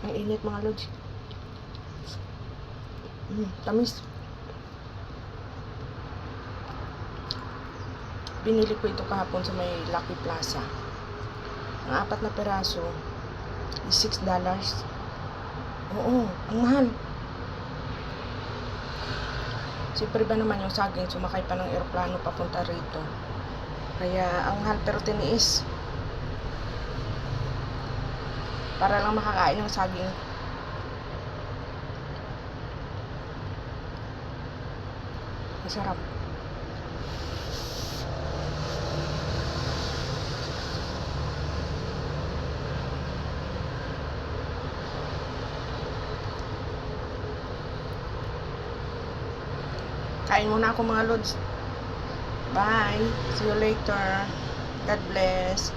Ang init mga lods. Mm, tamis. Binili ko ito kahapon sa may Lucky Plaza. Ang apat na peraso is 6 dollars. Oo, ang mahal. Siyempre ba naman yung saging sumakay pa ng eroplano papunta rito. Kaya ang mahal pero tiniis. Para lang makakain ng saging. Masarap. Kain muna ako mga lods. Bye. See you later. God bless.